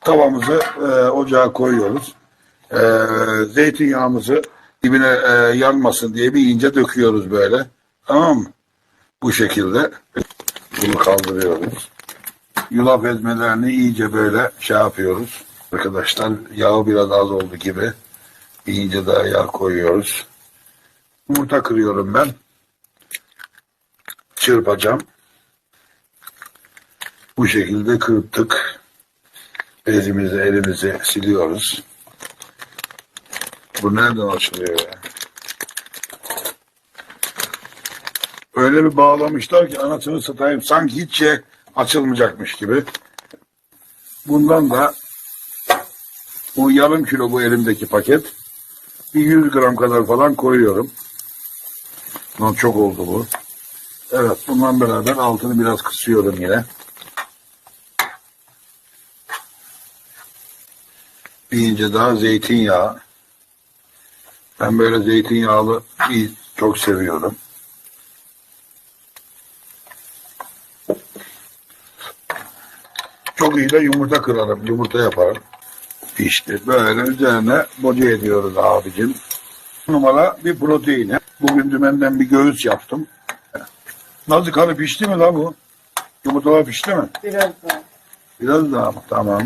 Tavamızı e, ocağa koyuyoruz. E, zeytinyağımızı dibine e, yanmasın diye bir ince döküyoruz böyle. Tamam mı? Bu şekilde bunu kaldırıyoruz. Yulaf ezmelerini iyice böyle şey yapıyoruz. Arkadaşlar yağı biraz az oldu gibi. İyice daha yağ koyuyoruz. Yumurta kırıyorum ben. Çırpacağım. Bu şekilde kırptık. Bezimizi, elimizi siliyoruz. Bu nereden açılıyor ya? Öyle bir bağlamışlar ki anasını satayım. Sanki hiç şey açılmayacakmış gibi. Bundan da bu yarım kilo bu elimdeki paket. Bir 100 gram kadar falan koyuyorum. Lan çok oldu bu. Evet bundan beraber altını biraz kısıyorum yine. Bir ince daha zeytinyağı. Ben böyle zeytinyağlı çok seviyorum. Çok iyi de yumurta kırarım, yumurta yaparım. İşte böyle üzerine boca ediyoruz abicim. Numara bir proteini. Bugün dümenden bir göğüs yaptım. Nasıl karı pişti mi la bu? Yumurtalar pişti mi? Biraz daha. Biraz daha mı? Tamam.